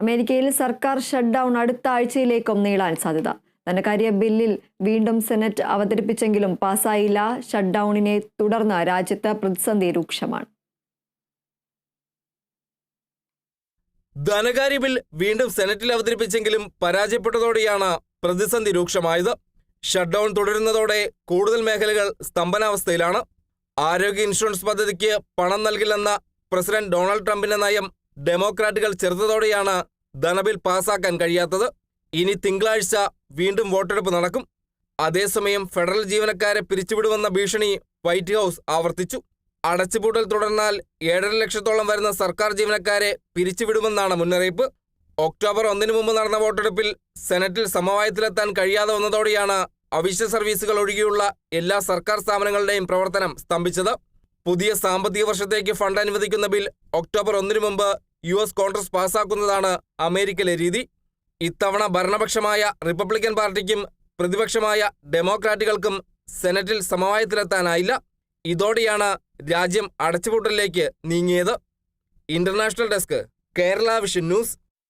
അമേരിക്കയിൽ സർക്കാർ shut down അടുത്ത ആഴ്ചയിലേക്കും നീളാൻ സാധ്യത. ധനകാര്യ ബില്ലിൽ വീണ്ടും സെനറ്റ് അവതരിപ്പിച്ചെങ്കിലും പാസായില്ല. ഷട്ട് ഡൗണിനെ തുടർന്ന് രാജ്യത്ത് പ്രതിസന്ധി രൂക്ഷമാണ്. ധനകാര്യ ബിൽ വീണ്ടും സെനറ്റിൽ അവതരിപ്പിച്ചെങ്കിലും പരാജയപ്പെട്ടതോടെയാണ് പ്രതിസന്ധി രൂക്ഷമായത്. ഷട്ട് ഡൗൺ തുടരുന്നതോടെ കൂടുതൽ മേഖലകൾ സ്തംഭനാവസ്ഥയിലാണ്. ആരോഗ്യ ഇൻഷുറൻസ് പദ്ധതിക്ക് പണം നൽകില്ലെന്ന പ്രസിഡന്റ് ഡൊണാൾഡ് ട്രംപിന്റെ നയം ഡെമോക്രാറ്റുകൾ ചെറുത്തതോടെയാണ് ധനബിൽ പാസാക്കാൻ കഴിയാത്തത്. ഇനി തിങ്കളാഴ്ച വീണ്ടും വോട്ടെടുപ്പ് നടക്കും. അതേസമയം ഫെഡറൽ ജീവനക്കാരെ പിരിച്ചുവിടുമെന്ന ഭീഷണി വൈറ്റ് ഹൌസ് ആവർത്തിച്ചു. അടച്ചുപൂട്ടൽ തുടർന്നാൽ ഏഴര ലക്ഷത്തോളം വരുന്ന സർക്കാർ ജീവനക്കാരെ പിരിച്ചുവിടുമെന്നാണ് മുന്നറിയിപ്പ്. ഒക്ടോബർ ഒന്നിനു മുമ്പ് നടന്ന വോട്ടെടുപ്പിൽ സെനറ്റിൽ സമവായത്തിലെത്താൻ കഴിയാതെ വന്നതോടെയാണ് അവശ്യ സർവീസുകൾ ഒഴികെയുള്ള എല്ലാ സർക്കാർ സ്ഥാപനങ്ങളുടെയും പ്രവർത്തനം സ്തംഭിച്ചത്. പുതിയ സാമ്പത്തിക വർഷത്തേക്ക് ഫണ്ട് അനുവദിക്കുന്ന ബിൽ ഒക്ടോബർ ഒന്നിനു മുമ്പ് യു എസ് കോൺഗ്രസ് പാസാക്കുന്നതാണ് അമേരിക്കയിലെ രീതി. ഇത്തവണ ഭരണപക്ഷമായ റിപ്പബ്ലിക്കൻ പാർട്ടിക്കും പ്രതിപക്ഷമായ ഡെമോക്രാറ്റുകൾക്കും സെനറ്റിൽ സമവായത്തിലെത്താനായില്ല. ഇതോടെയാണ് രാജ്യം അടച്ചുപൂട്ടലിലേക്ക് നീങ്ങിയത്. International desk Kerala vision news.